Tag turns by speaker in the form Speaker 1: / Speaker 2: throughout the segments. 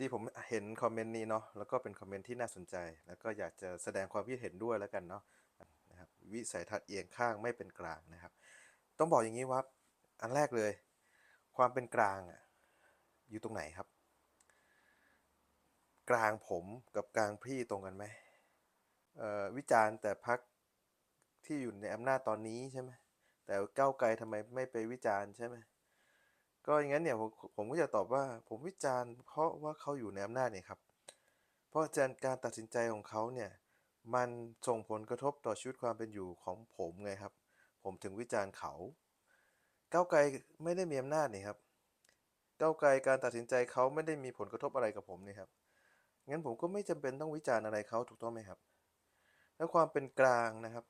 Speaker 1: ดีผมเห็นคอมเมนต์นี้เนาะแล้วก็เป็นคอมเมนต์ที่น่าสนใจ แล้วก็อยากจะแสดงความคิดเห็นด้วยแล้วกันเนาะนะครับวิสัยทัศน์เอียงข้างไม่เป็นกลางนะครับ ต้องบอกอย่างนี้ว่าอันแรกเลย ความเป็นกลางอะอยู่ตรงไหนครับ กลางผมกับกลางพี่ตรงกันไหมเอ่อวิจารณ์แต่พักที่อยู่ในอำนาจตอนนี้ใช่ไหมแต่ก้าวไกลทำไมไม่ไปวิจารณ์ใช่ไหม ก็อย่างนั้นเนี่ยผมผมก็จะตอบว่าผมวิจารณ์เพราะว่าเขาอยู่ในอำนาจเนี่ยครับ เพราะการตัดสินใจของเขาเนี่ยมันส่งผลกระทบต่อชีวิตความเป็นอยู่ของผมไงครับ ผมถึงวิจารณ์เขา ก้าวไกลไม่ได้มีอำนาจนี่ครับก้าวไกลการตัดสินใจเขาไม่ได้มีผลกระทบอะไรกับผมนี่ครับงั้นผมก็ไม่จำเป็นต้องวิจารณ์อะไรเขาถูกต้องไหมครับ แล้วความเป็นกลางนะครับ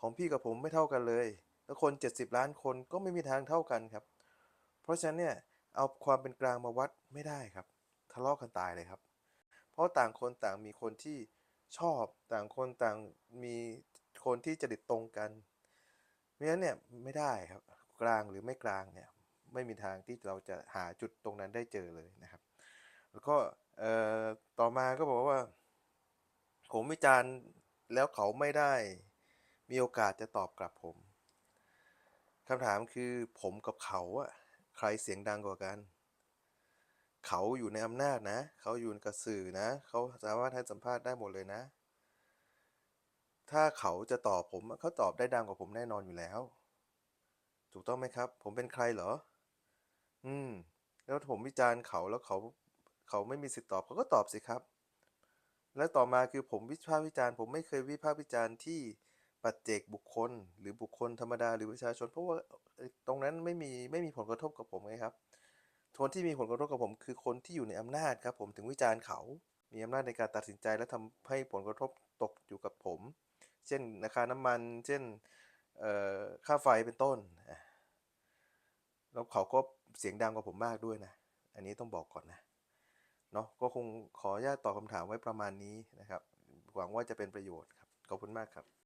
Speaker 1: ของพี่กับผมไม่เท่ากันเลย แล้วคน 70 ล้านคนก็ไม่มีทางเท่ากันครับ เพราะฉะนั้นเนี่ยเอาความเป็นกลางมาวัดไม่ได้ครับ ทะเลาะกันตายเลยครับ เพราะต่างคนต่างมีคนที่ชอบต่างคนต่างมีคนที่จริตตรงกันเพราะฉะนั้นเนี่ยไม่ได้ครับกลางหรือไม่กลางเนี่ยไม่มีทางที่เราจะหาจุดตรงนั้นได้เจอเลยนะครับ แล้วก็ต่อมาก็บอกว่า ผมวิจารณ์แล้วเขาไม่ได้มีโอกาสจะตอบกลับผมคำถามคือผมกับเขาอะ ใครเสียงดังกว่ากัน เขาอยู่ในอำนาจนะ เขาอยู่กับสื่อนะ เขาสามารถให้สัมภาษณ์ได้หมดเลยนะ ถ้าเขาจะตอบผมเขาตอบได้ดังกว่าผมแน่นอนอยู่แล้ว ถูกต้องไหมครับ ผมเป็นใครเหรอ อืม แล้วผมวิจารณ์เขาแล้วเขา เขาไม่มีสิทธิ์ตอบเขาก็ตอบสิครับ และต่อมาคือผมวิพากษ์วิจารณ์ ผมไม่เคยวิพากษ์วิจารณ์ที่ ปัจเจกบุคคล หรือบุคคลธรรมดาหรือประชาชน เพราะว่าตรงนั้นไม่มีไม่มีผลกระทบกับผมไงครับคนที่มีผลกระทบกับผมคือคนที่อยู่ในอำนาจครับ ผมถึงวิจารณ์เขา มีอำนาจในการตัดสินใจและทำให้ผลกระทบตกอยู่กับผม เช่นราคาน้ำมัน เช่นค่าไฟเป็นต้น แล้วเขาก็เสียงดังกว่าผมมากด้วยนะ อันนี้ต้องบอกก่อนนะ เนาะก็คงขออนุญาตตอบคำถามไว้ประมาณนี้นะครับ หวังว่าจะเป็นประโยชน์ครับ ขอบคุณมากครับ